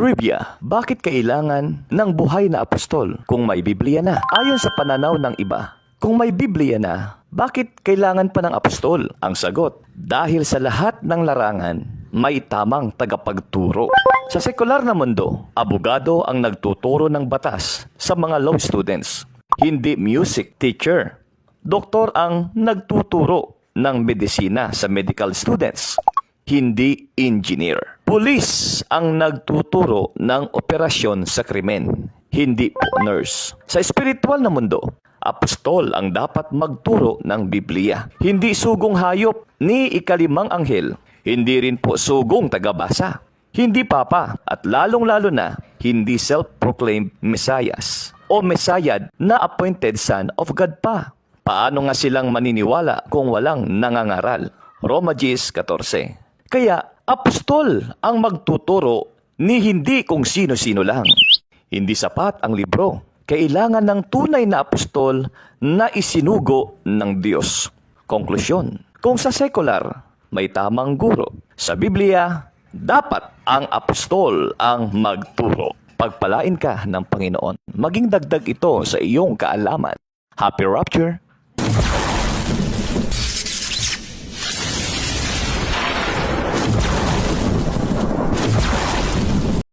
Trivia, bakit kailangan ng buhay na apostol kung may Biblia na? Ayon sa pananaw ng iba, kung may Biblia na, bakit kailangan pa ng apostol? Ang sagot, dahil sa lahat ng larangan, may tamang tagapagturo. Sa sekular na mundo, abogado ang nagtuturo ng batas sa mga law students, hindi music teacher. Doktor ang nagtuturo ng medisina sa medical students, hindi engineer. Pulis ang nagtuturo ng operasyon sa krimen, hindi po nurse. Sa espiritual na mundo, apostol ang dapat magturo ng Biblia. Hindi sugong hayop ni ikalimang anghel, hindi rin po sugong tagabasa. Hindi papa at lalong-lalo na hindi self-proclaimed messiahs o messiah na appointed son of God pa. Paano nga silang maniniwala kung walang nangangaral? Roma 10.14 Kaya apostol ang magtuturo ni hindi kung sino-sino lang. Hindi sapat ang libro. Kailangan ng tunay na apostol na isinugo ng Diyos. Konklusyon, kung sa sekular may tamang guro, sa Biblia, dapat ang apostol ang magturo. Pagpalain ka ng Panginoon, maging dagdag ito sa iyong kaalaman. Happy Rapture!